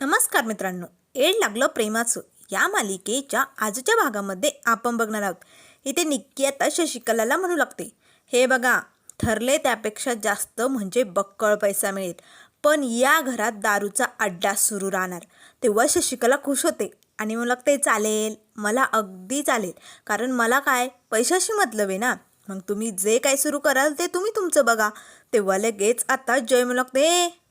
नमस्कार मित्रांनो एड लागलं प्रेमाचं. या मालिकेच्या आजच्या भागामध्ये आपण बघणार आहोत. इथे निक्की आता शशिकलाला म्हणू लागते. हे बघा ठरले त्यापेक्षा जास्त म्हणजे बक्कळ पैसा मिळेल. पण या घरात दारूचा अड्डा सुरू राहणार. तेव्हा शशिकला खुश होते आणि म्हणू लागते चालेल मला अगदी चालेल. कारण मला काय पैशाशी मतलब आहे ना. मग तुम्ही जे काय सुरू कराल ते तुम्ही तुमचं बघा. तेव्हा लगेच आता जय म्हणू लागते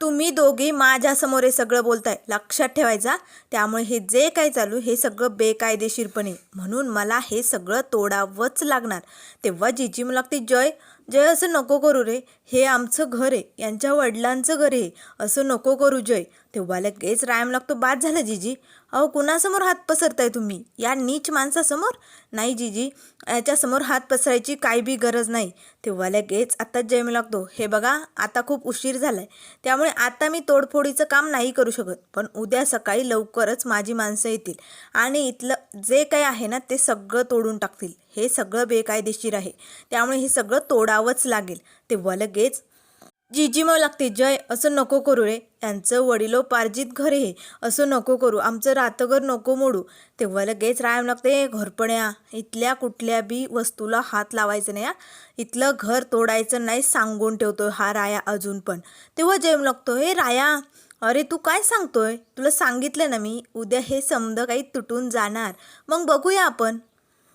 तुम्ही दोघी माझ्यासमोर हे सगळं बोलताय. लक्षात ठेवायचा. त्यामुळे हे जे काय चालू हे सगळं बेकायदेशीरपणे. म्हणून मला हे सगळं तोडावंच लागणार. तेव्हा जिजी मला लागते जय जय असं नको करू रे. हे आमचं घर आहे यांच्या वडिलांचं घर आहे असं नको करू जय. तेव्हा लगेच रायम लागतो बाद झालं जिजी. अहो कुणासमोर हात पसरताय तुम्ही? या नीच माणसासमोर? नाही जिजी याच्यासमोर हात पसरायची काही बी गरज नाही. तेव्हा लगेच आत्ताच जय लागतो. हे बघा आता खूप उशीर झाला आहे त्यामुळे आता मी तोडफोडीचं काम नाही करू शकत. पण उद्या सकाळी लवकरच माझी माणसं येतील. आणि इथलं जे काही आहे ना ते सगळं तोडून टाकतील. हे सगळं बेकायदेशीर आहे. त्यामुळे हे सगळं तोडावंच लागेल. तेव्हा लगेच जीजी मग लागते जय असं नको करू रे. यांचं वडिलोपार्जित घर हे असं नको करू. आमचं रातघर नको मोडू. तेव्हा लगेच रायम लागते घरपण्या इथल्या कुठल्या बी वस्तूला हात लावायचं नाही इथलं घर तोडायचं नाही सांगून ठेवतो हा राया अजून पण. तेव्हा जयम लागतो हे राया अरे तू काय सांगतोय? तुला सांगितलं ना मी उद्या हे समद काही तुटून जाणार. मग बघूया आपण.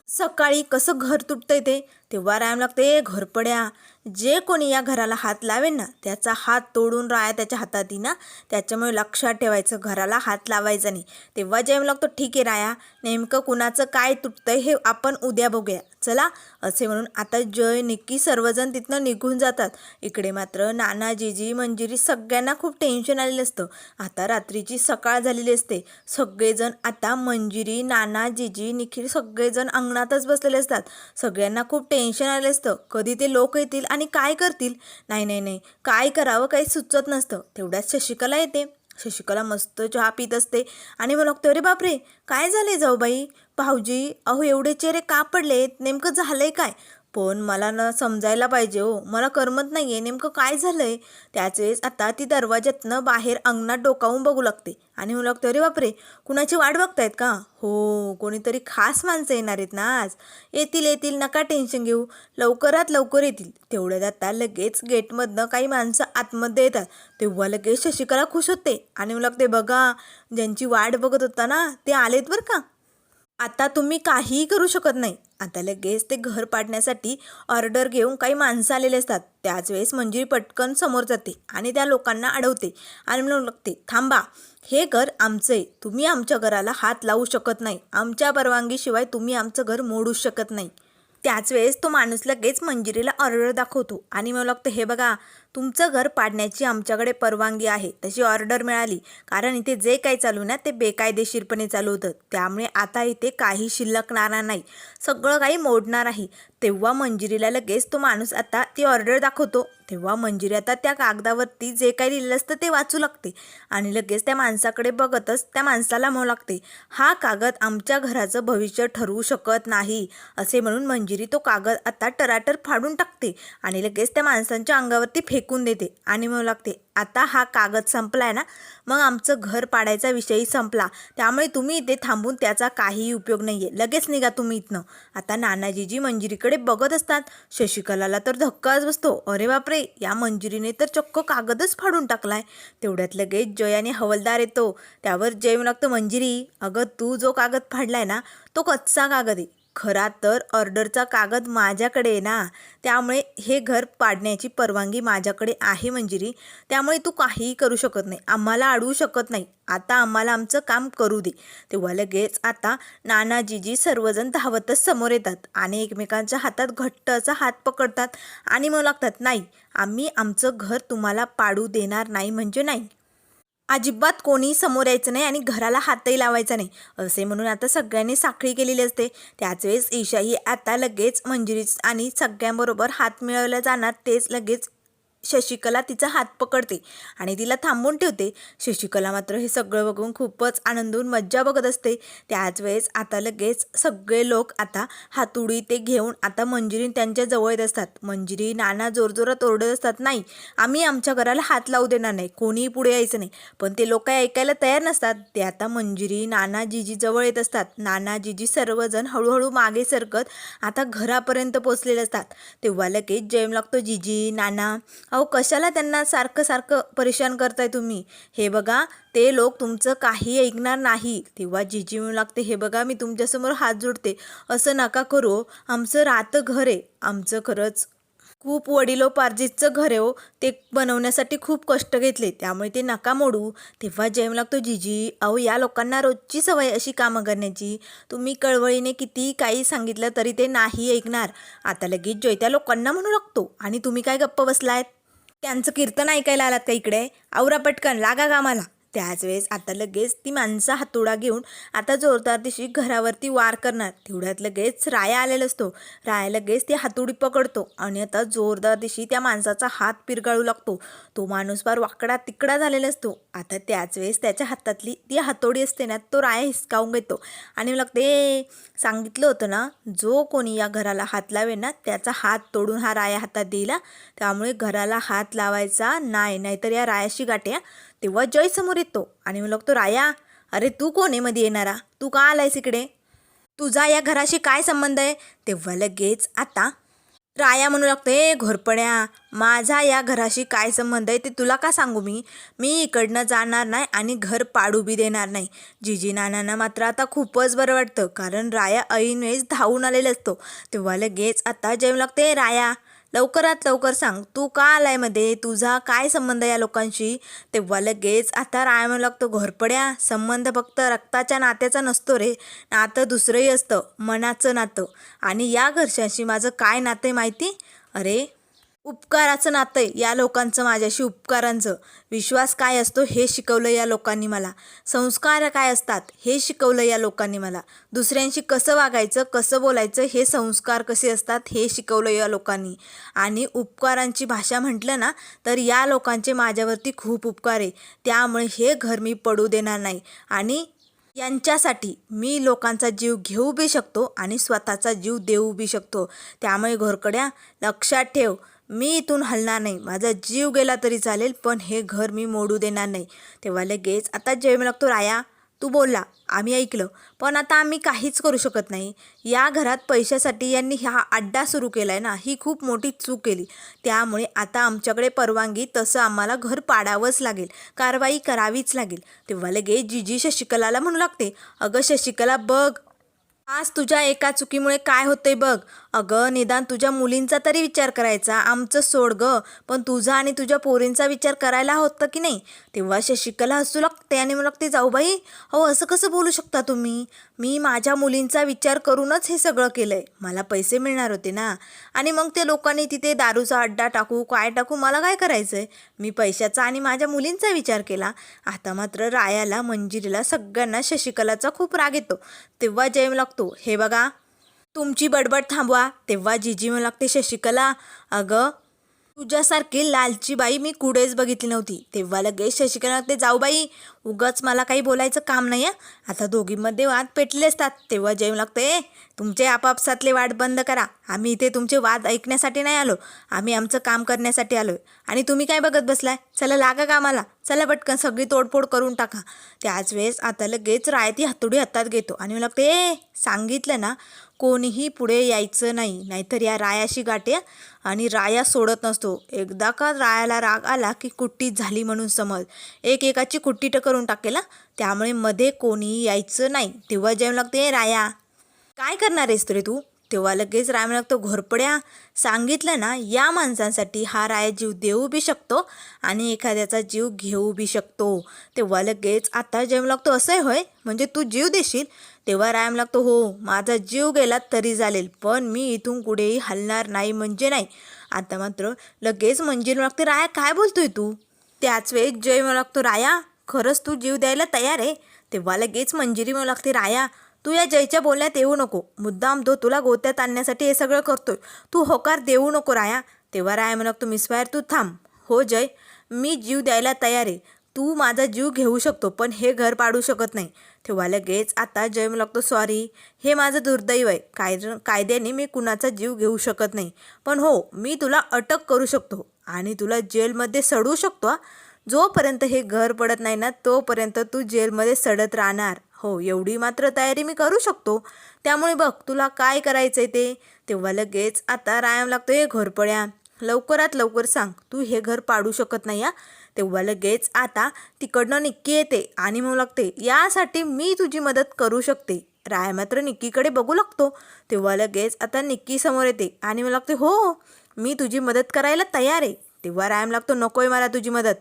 सकाळी कसं घर तुटतंय ते. तेव्हा रायम लागते घरपड्या जे कोणी या घराला हात लावेल ना त्याचा हात तोडून राया त्याच्या हातात ना त्याच्यामुळे लक्षात ठेवायचं घराला हात लावायचा नाही. तेव्हा जेम लागतो ठीक आहे राया नेमकं कुणाचं काय तुटतंय हे आपण उद्या बघूया. चला असे म्हणून आता जय निक्की सर्वजण तिथनं निघून जातात. इकडे मात्र नाना जीजी मंजिरी सगळ्यांना खूप टेन्शन आलेलं असतं. आता रात्रीची सकाळ झालेली असते. सगळेजण आता मंजिरी नाना जीजी निखिल सगळेजण अंगणातच बसलेले असतात. सगळ्यांना खूप टेन्शन टेन्शन आले असतं. कधी ते लोक येतील आणि काय करतील? नाही नाही नाही. काय करावं? काही सुचत नसतं. तेवढ्यात शशिकला येते. शशिकला मस्त चहा पित असते आणि मग लागतो अरे बापरे! काय झाले जाऊबाई? भाऊजी अहो एवढे चेहरे का पडलेत? नेमकं झालंय काय? पण मला ना समजायला पाहिजे हो. मला करमत नाही आहे नेमकं काय झालं आहे त्याच वेळेस आता ती दरवाज्यातनं बाहेर अंगणात डोकावून बघू लागते. आणि म्हणू लागतं अरे बापरे! कुणाची वाट बघतायत का? हो कोणीतरी खास माणसं येणार आहेत ना आज. येतील येतील. नका टेन्शन घेऊ. लवकरात लवकर येतील. तेवढ्यात आता लगेच गेटमधनं काही माणसं आतमध्ये येतात. तेव्हा लगेच शशिकला खुश होते आणि म्हणू लागते बघा ज्यांची वाट बघत होता ना ते आलेत बरं का? आता तुम्ही काहीही करू शकत नाही. आता लगेच ते घर पाडण्यासाठी ऑर्डर घेऊन काही माणसं आलेले असतात. त्याच वेळेस मंजिरी पटकन समोर जाते आणि त्या लोकांना अडवते आणि म्हणून लागते थांबा हे घर आमचं आहे तुम्ही आमच्या घराला हात लावू शकत नाही. आमच्या परवानगीशिवाय तुम्ही आमचं घर मोडू शकत नाही. त्याच वेळेस तो माणूस लगेच मंजिरीला ऑर्डर दाखवतो. आणि मला लागतं हे बघा तुमचं घर पाडण्याची आमच्याकडे परवानगी आहे. तशी ऑर्डर मिळाली. कारण इथे जे काही चालू ना ते बेकायदेशीरपणे चालू होतं. त्यामुळे आता इथे काही शिल्लकणार नाही. सगळं काही मोडणार आहे. तेव्हा मंजिरीला लगेच तो माणूस आता ती ऑर्डर दाखवतो. तेव्हा मंजिरी आता त्या कागदावरती जे काही लिहिलं असतं ते वाचू लागते. आणि लगेच त्या माणसाकडे बघतच त्या माणसाला म्हणू लागते हा कागद आमच्या घराचं भविष्य ठरवू शकत नाही असे म्हणून मंजिरी तो कागद आता टराटर फाडून टाकते आणि लगेच त्या माणसांच्या अंगावरती फेकून देते आणि म्हणू लागते आता हा कागद संपलाय ना मग आमचं घर पाडायचा विषयही संपला. त्यामुळे तुम्ही इथे थांबून त्याचा काहीही उपयोग नाही आहे लगेच निघा तुम्ही इथनं. आता नानाजीजी मंजिरीकडे बघत असतात. शशिकलाला तर धक्काच बसतो. अरे बापरे या मंजिरीने तर चक्क कागदच फाडून टाकलाय. तेवढ्यात लगेच जय आणि हवलदार येतो. त्यावर जय म्हणू लागतो मंजिरी. अगं तू जो कागद फाडलाय ना तो कच्चा कागद आहे. खरा तर ऑर्डरचा कागद माझ्याकडे आहे ना त्यामुळे हे घर पाडण्याची परवानगी माझ्याकडे आहे मंजिरी. त्यामुळे तू काहीही करू शकत नाही. आम्हाला अडवू शकत नाही. आता आम्हाला आमचं काम करू दे. तेव्हा लगेच आता नानाजीजी सर्वजण धावतच समोर येतात आणि एकमेकांच्या हातात घट्ट असा हात पकडतात आणि मग लागतात नाही आम्ही आमचं घर तुम्हाला पाडू देणार नाही म्हणजे नाही. अजिबात कोणी समोर यायचं नाही आणि घराला हातही लावायचा नाही. असे म्हणून आता सगळ्यांनी साखळी केलेली असते. त्याच वेळेस ईशा ही आता लगेच मंजिरी आणि सगळ्यांबरोबर हात मिळवला जाणार तेच लगेच शशिकला तिचा हात पकडते आणि तिला थांबून ठेवते. शशिकला मात्र हे सगळं बघून खूपच आनंदून मज्जा बघत असते. त्याच वेळेस आता लगेच सगळे लोक आता हातुडी ते घेऊन आता मंजिरी त्यांच्या जवळ येत असतात. मंजिरी नाना जोरजोरात ओरडत असतात नाही आम्ही आमच्या घराला हात लावू देणार नाही कोणीही पुढे यायचं नाही. पण ते लोक काही ऐकायला तयार नसतात. ते आता मंजिरी नाना जिजी जवळ येत असतात. नाना जिजी सर्वजण हळूहळू मागे सरकत आता घरापर्यंत पोचलेले असतात. तेव्हा लगेच जयम लागतो जिजी नाना अहो कशाला त्यांना सारखं सारखं परेशान करताय तुम्ही? हे बघा ते लोक तुमचं काही ऐकणार नाही. तेव्हा जी म्हणू लागते हे बघा मी तुमच्यासमोर हात जोडते. असं नका करू. आमचं राहतं घर आहे. आमचं खरंच खूप वडिलोपार्जितचं घर आहे हो. ते बनवण्यासाठी खूप कष्ट घेतले. त्यामुळे ते नका मोडू. तेव्हा जेम लागतो जिजी अहो या लोकांना रोजची सवय अशी कामं करण्याची. तुम्ही कळवळीने किती काही सांगितलं तरी ते नाही ऐकणार. आता लगेच जोयत्या लोकांना म्हणू लागतो. आणि तुम्ही काय गप्प बसलायत? त्यांचं कीर्तन ऐकायला आलात का इकडे? आवरा पटकन लागा कामाला. त्याच वेळेस आता लगेच ती माणसं हातोडा घेऊन आता जोरदार दिशी घरावरती वार करणार. तेवढ्यात लगेच राया आलेला असतो. राया लगेच ती हातोडी पकडतो आणि आता जोरदार दिशी त्या माणसाचा हात पिरगाळू लागतो. तो माणूस फार वाकडा तिकडा झालेला असतो. आता त्याच वेळेस त्याच्या हातातली ती हातोडी असते ना तो राया हिसकावून घेतो. आणि लागते सांगितलं होतं ना जो कोणी या घराला हात लावे ना त्याचा हात तोडून हा राया हातात दिला त्यामुळे घराला हात लावायचा नाही नाहीतर या रायाशी गाठ्या. तेव्हा जय समोर येतो आणि मग तो राया अरे तू कोण आहे मध्ये येणारा? तू का आलायस इकडे? तुझा या घराशी काय संबंध आहे? तेव्हा लगेच आता राया म्हणू लागतो ए घोरपड्या माझा या घराशी काय संबंध आहे ते तुला का सांगू मी? मी इकडनं जाणार नाही आणि घर पाडू बी देणार नाही. जिजी नानांना मात्र आता खूपच बरं वाटतं कारण राया ऐनवेळेस धावून आलेला असतो. तेव्हा लगेच आता जेवण लागते राया लवकरात लवकर सांग. तू का आलायमध्ये? तुझा काय संबंध या लोकांशी? तेव्हा लगेच आता राय म्हणू लागतो घोरपड्या. संबंध फक्त रक्ताच्या नात्याचा नसतो रे. नातं दुसरंही असतं मनाचं नातं. आणि या घरच्यांशी माझं काय नातं आहे माहिती? अरे उपकाराचं नातं आहे या लोकांचं माझ्याशी उपकारांचं. विश्वास काय असतो हे शिकवलं या लोकांनी मला. संस्कार काय असतात हे शिकवलं या लोकांनी मला. दुसऱ्यांशी कसं वागायचं कसं बोलायचं हे संस्कार कसे असतात हे शिकवलं या लोकांनी. आणि उपकारांची भाषा म्हटलं ना तर या लोकांचे माझ्यावरती खूप उपकार आहे. त्यामुळे हे घर मी पडू देणार नाही. आणि यांच्यासाठी मी लोकांचा जीव घेऊ बी शकतो आणि स्वतःचा जीव देऊ बी शकतो. त्यामुळे घोरकड्या लक्षात ठेव. मी इथून हलणार नाही. माझा जीव गेला तरी चालेल पण हे घर मी मोडू देणार नाही. तेव्हा लगेच आता जेव लागतो राया तू बोलला आम्ही ऐकलं पण आता आम्ही काहीच करू शकत नाही. या घरात पैशासाठी यांनी हा अड्डा सुरू केला आहे ना ही खूप मोठी चूक केली. त्यामुळे आता आमच्याकडे परवानगी तसं आम्हाला घर पाडावंच लागेल कारवाई करावीच लागेल. तेव्हा लगेच जीजी शशिकलाला म्हणू लागते अगं शशिकला बघ आज तुझ्या एका चुकीमुळे काय होतंय बघ. अगं निदान तुझ्या मुलींचा तरी विचार करायचा. आमचं सोड ग. पण तुझा आणि तुझ्या पोरींचा विचार करायला होतं की नाही? तेव्हा शशिकला हसू लागते आणि मग लागते जाऊ बाई अहो असं कसं बोलू शकता तुम्ही? मी माझ्या मुलींचा विचार करूनच हे सगळं केलं आहे मला पैसे मिळणार होते ना. आणि मग ते लोकांनी तिथे दारूचा अड्डा टाकू काय टाकू मला काय करायचं आहे मी पैशाचा आणि माझ्या मुलींचा विचार केला. आता मात्र रायाला मंजिरीला सगळ्यांना शशिकलाचा खूप राग येतो. तेव्हा जैम लागतो. हे बघा तुमची बडबड थांबवा. तेव्हा जिजी म्हणू लागते शशिकला अगं तुझ्यासारखी लालची बाई मी कुठेच बघितली नव्हती. तेव्हा लगेच शशिकला लागते जाऊ बाई उगाच मला काही बोलायचं काम नाही आहे आता दोघींमध्ये वाद पेटले असतात. तेव्हा जेवण लागते तुमचे आपापसातले वाद बंद करा. आम्ही इथे तुमचे वाद ऐकण्यासाठी नाही आलो. आम्ही आमचं काम करण्यासाठी आलो आणि तुम्ही काय बघत बसलाय? चला लागा कामाला. चला पटकन सगळी तोडफोड करून टाका. त्याच वेळेस आता लगेच रायती हातोडी हातात घेतो. आणि मला लागते ए सांगितलं ना कोणीही पुढे यायचं नाही. नाहीतर या रायाशी गाठ्या आणि राया सोडत नसतो. एकदा का रायाला राग आला की कुट्टी झाली म्हणून समज. एक एकाची कुट्टी करून टाकेल त्यामुळे मध्ये कोणीही यायचं नाही. तेव्हा जेवण लागते राया. काय करणार आहेस रे तू? तेव्हा लगेच राय लागतो घोरपड्या सांगितलं ना या माणसांसाठी हा राय जीव देऊ बी शकतो आणि एखाद्याचा जीव घेऊ बी शकतो. तेव्हा लगेच आता जेवण लागतो असंही होय? म्हणजे तू जीव देशील? तेव्हा रायम लागतो हो माझा जीव गेला तरी चालेल पण मी इथून कुठेही हलणार नाही म्हणजे नाही. आता मात्र लगेच मंजिर लागते राया काय बोलतोय तू? त्याच वेळेस जय म्हणू लागतो राया खरंच तू जीव द्यायला तयार आहे? तेव्हा लगेच मंजिरी म्हणू लागते राया तू या जयच्या बोलण्यात येऊ नको. मुद्दाम तो तुला गोत्यात आणण्यासाठी हे सगळं करतोय. तू होकार देऊ नको राया. तेव्हा राया म्हणू लागतो मिसवायर तू थांब. हो जय. मी जीव द्यायला तयार आहे. तू माझा जीव घेऊ शकतो पण हे घर पाडू शकत नाही. तेव्हा लगेच आता जय मला लागतो सॉरी हे माझं दुर्दैव आहे. काय कायद्याने मी कुणाचा जीव घेऊ शकत नाही. पण हो मी तुला अटक करू शकतो आणि तुला जेलमध्ये सडवू शकतो जोपर्यंत हे घर पडत नाही ना तोपर्यंत तू जेलमध्ये सडत राहणार. हो एवढी मात्र तयारी मी करू शकतो. त्यामुळे बघ तुला काय करायचं आहे ते? तेव्हा लगेच आता रायाम लागतो हे घोरपड्या लवकरात लवकर सांग तू हे घर पाडू शकत नाही या तेव्हा लगेच आता तिकडनं निक्की येते आणि म्हणू लागते यासाठी मी तुझी मदत करू शकते. राय मात्र निक्कीकडे बघू लागतो. तेव्हा लगेच आता निक्की समोर येते आणि म्हणू लागते हो मी तुझी मदत करायला तयार आहे. तेव्हा रायम लागतो नकोय मला तुझी मदत.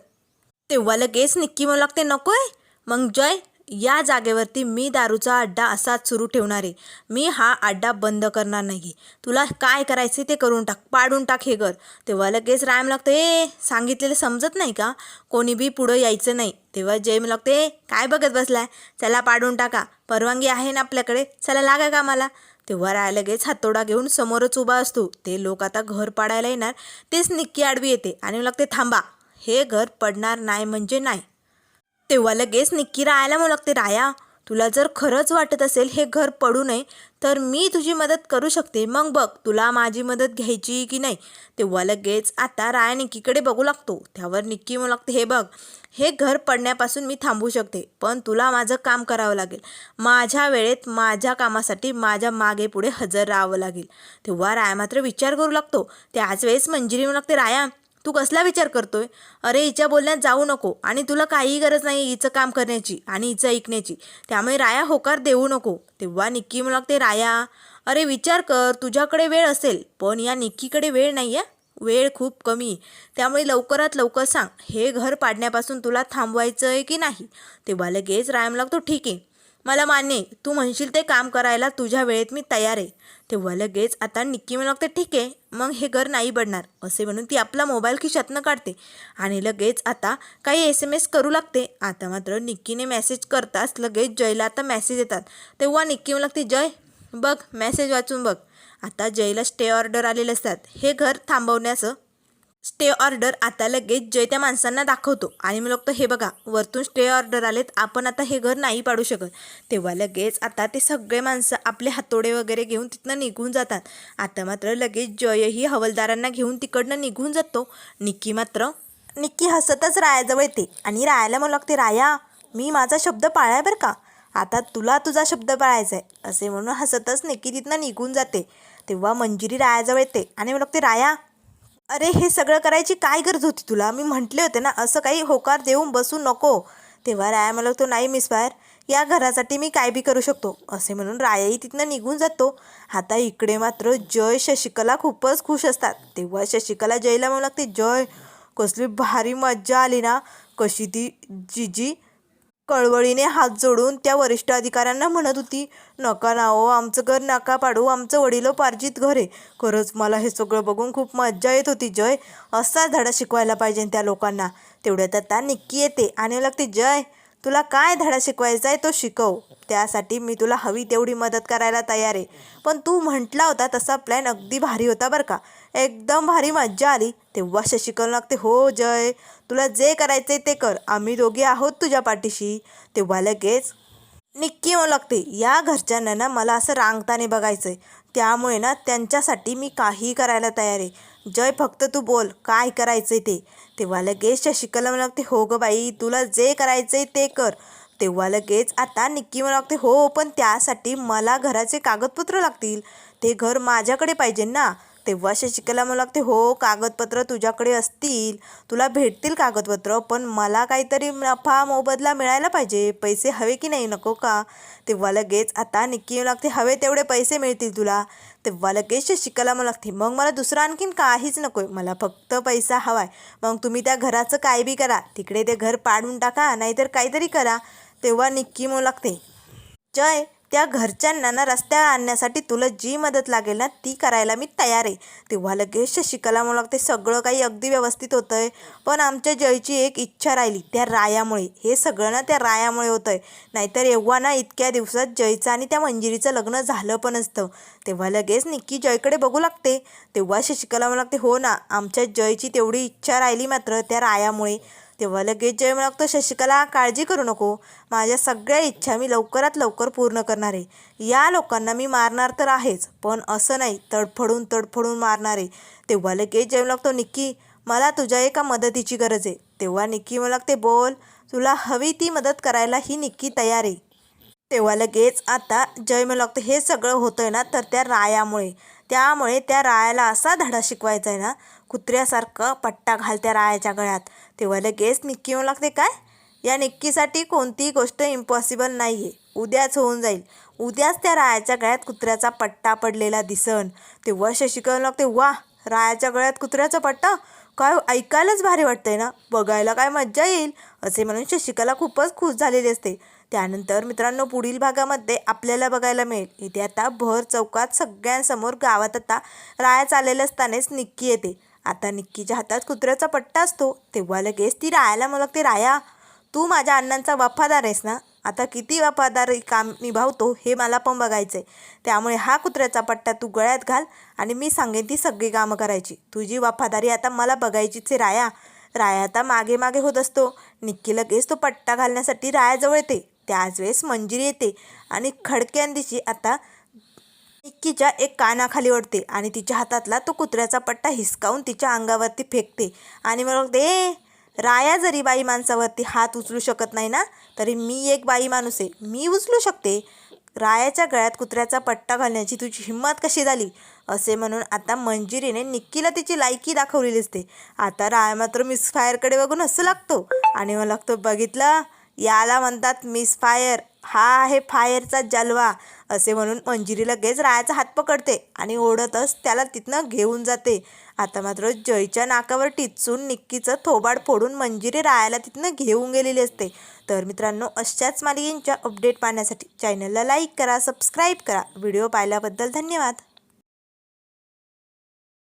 तेव्हा लगेच निक्की म्हणू लागते नकोय? मग जय या जागेवरती मी दारूचा अड्डा असाच सुरू ठेवणार. आहे मी हा अड्डा बंद करणार नाही. तुला काय करायचं ते करून टाक पाडून टाक हे घर. तेव्हा लगेच रायम लागतं ए सांगितलेलं समजत नाही का? कोणी बी पुढं यायचं नाही. तेव्हा जय म्हणू "ए, काय बघत बसलाय? चला पाडून टाका. परवानगी आहे ना आपल्याकडे? चला लागा का मला तेव्हा राय लगेच हातोडा घेऊन समोरच उभा असतो. ते लोक आता घर पाडायला येणार तेच निक्की आडवी येते आणि लागते थांबा हे घर पडणार नाही म्हणजे नाही. तेव्हा लगेच निक्की रायाला म्हणू लागते राया तुला जर खरंच वाटत असेल हे घर पडू नये तर मी तुझी मदत करू शकते. मग बघ तुला माझी मदत घ्यायची की नाही? तेव्हा लगेच आता राया निक्कीकडे बघू लागतो. त्यावर निक्की म्हणू लागते हे बघ हे घर पडण्यापासून मी थांबू शकते पण तुला माझं काम करावं लागेल. माझ्या वेळेत माझ्या कामासाठी माझ्या मागे पुढे हजर राहावं लागेल. तेव्हा राया मात्र विचार करू लागतो. त्याच वेळेस मंजिरी म्हणू लागते राया तू कसला विचार करतोय? अरे हिच्या बोलण्यात जाऊ नको आणि तुला काहीही गरज नाही हिचं काम करण्याची आणि हिचं ऐकण्याची. त्यामुळे राया होकार देऊ नको. तेव्हा निक्की म्हणू लागते राया अरे विचार कर तुझ्याकडे वेळ असेल पण या निक्कीकडे वेळ नाही आहे वेळ खूप कमी. आहे. त्यामुळे लवकरात लवकर सांग हे घर पाडण्यापासून तुला थांबवायचं आहे की नाही? तेव्हा लगेच रायम लागतो ठीक आहे. मला मान्य आहे तू म्हणशील ते काम करायला तुझ्या वेळेत मी तयार आहे. तेव्हा लगेच आता निक्की म्हणू लागते ठीक आहे मग हे घर नाही बनणार असे म्हणून ती आपला मोबाईल खिशातनं काढते. आणि लगेच आता काही एस एम एस करू लागते. आता मात्र निक्कीने मेसेज करताच लगेच जयला आता मेसेज येतात. तेव्हा निक्की म्हणू लागते जय बघ मेसेज वाचून बघ. आता जयला स्टे ऑर्डर आलेले असतात. हे घर थांबवण्याचं स्टे ऑर्डर आता लगेच जय त्या माणसांना दाखवतो. आणि मग तो हे बघा वरतून स्टे ऑर्डर आलेत आपण आता हे घर नाही पाडू शकत. तेव्हा लगेच आता ते सगळे माणसं आपले हातोडे वगैरे घेऊन तिथनं निघून जातात. आता मात्र लगेच जयही हवलदारांना घेऊन तिकडनं निघून जातो. निक्की मात्र निक्की हसतच रायाजवळ येते. आणि रायाला म्हणू लागते राया मी माझा शब्द पाळाय बरं का? आता तुला तुझा शब्द पाळायचा आहे असे म्हणून हसतच निक्की तिथनं निघून जाते. तेव्हा मंजिरी रायाजवळ येते. आणि मग लागते राया अरे हे सगळं करायची काय गरज होती तुला? मी म्हटले होते ना असं काही होकार देऊन बसू नको. तेव्हा राया मला तो नाही मिस फायर या घरासाठी मी काय बी करू शकतो. असे म्हणून रायाही तिथनं निघून जातो. आता इकडे मात्र जय शशिकला खूपच खुश असतात. तेव्हा शशिकला जयला म्हणू लागते जय कसली भारी मज्जा आली ना कशी ती जिजी कळवळीने हात जोडून त्या वरिष्ठ अधिकाऱ्यांना म्हणत होती नका ना हो आमचं घर नका पाडू आमचं वडिलोपार्जित घर आहे. खरंच मला हे सगळं बघून खूप मज्जा येत होती जय. असा धडा शिकवायला पाहिजे त्या लोकांना. तेवढ्यात आता निक्की येते आणि लागते जय. तुला काय धडा शिकवायचा आहे तो शिकव. त्यासाठी मी तुला हवी तेवढी मदत करायला तयार आहे. पण तू म्हटला होता तसा प्लॅन अगदी भारी होता बरं का. एकदम भारी मज्जा आली. तेव्हा शशिकला लागते हो जय. तुला जे करायचे ते कर. आम्ही दोघे आहोत तुझ्या पाठीशी. तेव्हा लगेच निक्की म्हणू लागते या घरच्यांना ना मला असं रांगताने बघायचं आहे त्यामुळे ना त्यांच्यासाठी मी काहीही करायला तयार आहे. जय फक्त तू बोल काय करायचं ते? तेव्हा लगेच शशिकला म्हणू लागते हो गं बाई तुला जे करायचं ते कर. तेव्हा लगेच आता निक्की मला लागते हो पण त्यासाठी मला घराचे कागदपत्र लागतील. ते घर माझ्याकडे पाहिजे ना. तेव्हा शशिकला म्हणू लागते हो कागदपत्र तुझ्याकडे असतील. तुला भेटतील कागदपत्र पण मला काहीतरी नफा मोबदला मिळायला पाहिजे. पैसे हवे की नाही नको का? तेव्हा लगेच आता निक्की म्हणू लागते हवे तेवढे पैसे मिळतील तुला. तेव्हा लगेच शशिकला मला लागते मग मला दुसरं आणखीन काहीच नको आहे मला फक्त पैसा हवा आहे मग तुम्ही त्या घराचं काय बी करा तिकडे ते घर पाडून टाका नाहीतर काहीतरी करा. तेव्हा निक्की म्हणू लागते जय त्या घरच्यांना ना रस्त्यावर आणण्यासाठी तुला जी मदत लागेल ना ती करायला मी तयार आहे. तेव्हा लगेच शशिकला मला लागते सगळं काही अगदी व्यवस्थित होतं आहे पण आमच्या जयची एक इच्छा राहिली त्या रायामुळे. हे सगळं ना त्या रायामुळे होतं आहे नाहीतर एव्हा ना इतक्या दिवसात जयचं आणि त्या मंजिरीचं लग्न झालं पण असतं. तेव्हा लगेच निक्की जयकडे बघू लागते. तेव्हा शशिकला मला लागते हो ना आमच्या जयची तेवढी इच्छा राहिली मात्र त्या रायामुळे. तेव्हा लगेच जय मला लागतो शशिकला काळजी करू नको. माझ्या सगळ्या इच्छा मी लवकरात लवकर पूर्ण करणार. आहे या लोकांना मी मारणार तर आहेच पण असं नाही तडफडून तडफडून मारणार. आहे तेव्हा लगेच जय लागतो निक्की मला तुझ्या एका मदतीची गरज आहे. तेव्हा निक्की मला लागते बोल तुला हवी ती मदत करायला ही निक्की तयार आहे. तेव्हा लगेच आता जय मला लागतं हे सगळं होतं आहे ना तर त्या रायामुळे. त्यामुळे त्या रायाला असा धडा शिकवायचा आहे ना कुत्र्यासारखं पट्टा घाल त्या रायाच्या गळ्यात. तेव्हा लगेच निक्की मला लागते काय? या निक्कीसाठी कोणतीही गोष्ट इम्पॉसिबल नाही आहे उद्याच होऊन जाईल. उद्याच त्या रायाच्या गळ्यात कुत्र्याचा पट्टा पडलेला दिसन. तेव्हा शशिकला लागते वा रायाच्या गळ्यात कुत्र्याचा पट्टा? काय ऐकायलाच भारी वाटतंय ना? बघायला काय मज्जा येईल? असे म्हणून शशिकला खूपच खुश झालेली असते. त्यानंतर मित्रांनो पुढील भागामध्ये आपल्याला बघायला मिळेल. इथे आता भर चौकात सगळ्यांसमोर गावात आता राया चाललेल्या असतानाच निक्की येते. आता निक्कीच्या हातात कुत्र्याचा पट्टा असतो तेव्हा लगेच ती रायाला मला लागते राया तू माझ्या अण्णांचा वफादार आहेस ना? आता किती वफादारी काम निभावतो हे मला पण बघायचं आहे त्यामुळे हा कुत्र्याचा पट्टा तू गळ्यात घाल आणि मी सांगेन ती सगळी कामं करायची. तुझी वफादारी आता मला बघायचीच आहे राया. राया आता मागे मागे होत असतो. निक्की लगेच तो पट्टा घालण्यासाठी रायाजवळ येते. त्याच वेळेस मंजिरी येते आणि खडक्यांदिशी आता निक्कीच्या एक कानाखाली ओढते आणि तिच्या हातातला तो कुत्र्याचा पट्टा हिसकावून तिच्या अंगावरती फेकते. आणि मग ते राया जरी बाई माणसावरती हात उचलू शकत नाही ना तरी मी एक बाई माणूस आहे. मी उचलू शकते? रायाच्या गळ्यात कुत्र्याचा पट्टा घालण्याची तुझी हिंमत कशी झाली? असे म्हणून आता मंजिरीने निक्कीला तिची लायकी दाखवलेली असते. आता राया मात्र मिस फायरकडे बघून हसू लागतो आणि मग लागतो बघितलं? याला म्हणतात मिस फायर हा आहे फायरचा जलवा असे म्हणून मंजिरी लगेच रायाचा हात पकडते आणि ओढतच त्याला तिथनं घेऊन जाते. आता मात्र जयच्या नाकावर टिचून निक्कीचं थोबाड फोडून मंजिरी रायाला तिथनं घेऊन गेलेली असते. तर मित्रांनो अशाच मालिकेंच्या अपडेट पाहण्यासाठी चॅनलला लाईक करा सबस्क्राईब करा. व्हिडिओ पाहिल्याबद्दल धन्यवाद.